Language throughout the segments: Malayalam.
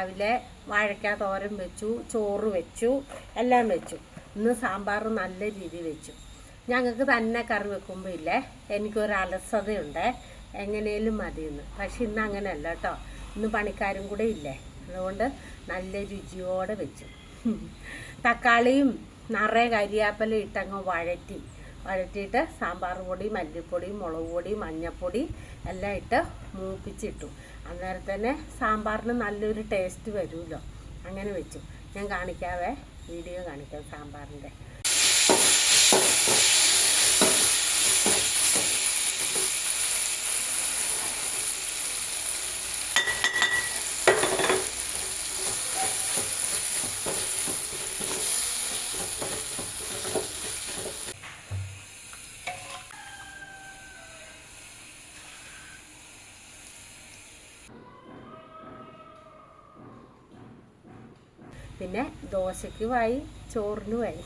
രാവിലെ വാഴയ്ക്ക തോരൻ വെച്ചു ചോറ് വെച്ചു എല്ലാം വെച്ചു. ഇന്ന് സാമ്പാർ നല്ല രീതിയിൽ വെച്ചു. ഞങ്ങൾക്ക് തന്നെ കറി വെക്കുമ്പോൾ ഇല്ലേ? എനിക്കൊരു അലസതയുണ്ട്. എങ്ങനെയും മതിയെന്ന്. പക്ഷെ ഇന്ന് അങ്ങനെയല്ല കേട്ടോ. ഇന്ന് പണിക്കാരും കൂടെ ഇല്ലേ? അതുകൊണ്ട് നല്ല രുചിയോടെ വെച്ചു. തക്കാളിയും നിറയെ കരിയാപ്പല ഇട്ടങ്ങ് വഴറ്റി. വഴറ്റിയിട്ട് സാമ്പാർ പൊടി മല്ലിപ്പൊടി മുളക് പൊടി മഞ്ഞൾപ്പൊടി എല്ലാം ഇട്ട് മൂപ്പിച്ചിട്ടു. അന്നേരം തന്നെ സാമ്പാറിന് നല്ലൊരു ടേസ്റ്റ് വരുമല്ലോ. അങ്ങനെ വെച്ചു. ഞാൻ കാണിക്കാവേ വീഡിയോ കാണിക്കാം സാമ്പാറിന്റെ. പിന്നെ ദോശയ്ക്കുമായി ചോറിനുമായി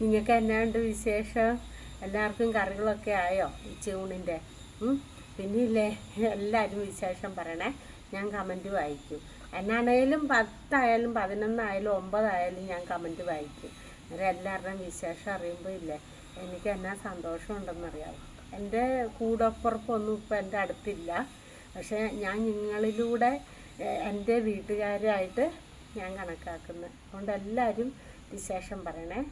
നിങ്ങൾക്ക് എന്നാണ്ട് വിശേഷം? എല്ലാവർക്കും കറികളൊക്കെ ആയോ ഉച്ചയൂണിന്റെ? പിന്നെ ഇല്ലേ എല്ലാവരും വിശേഷം പറയണേ. ഞാൻ കമന്റ് വായിക്കും. എന്നാണേലും പത്തായാലും പതിനൊന്നായാലും ഒമ്പതായാലും ഞാൻ കമന്റ് വായിക്കും. അന്നേരം എല്ലാവരുടെയും വിശേഷം അറിയുമ്പോൾ ഇല്ലേ? എനിക്ക് എന്നാ സന്തോഷമുണ്ടെന്നറിയാമോ എന്റെ കൂടപ്പുറപ്പൊന്നും ഇപ്പം എന്റെ അടുത്തില്ല. പക്ഷേ ഞാൻ നിങ്ങളിലൂടെ എന്റെ വീട്ടുകാരായിട്ട് ഞാൻ കണക്കാക്കുന്നത്. അതുകൊണ്ട് എല്ലാവരും വിശേഷം പറയണേ.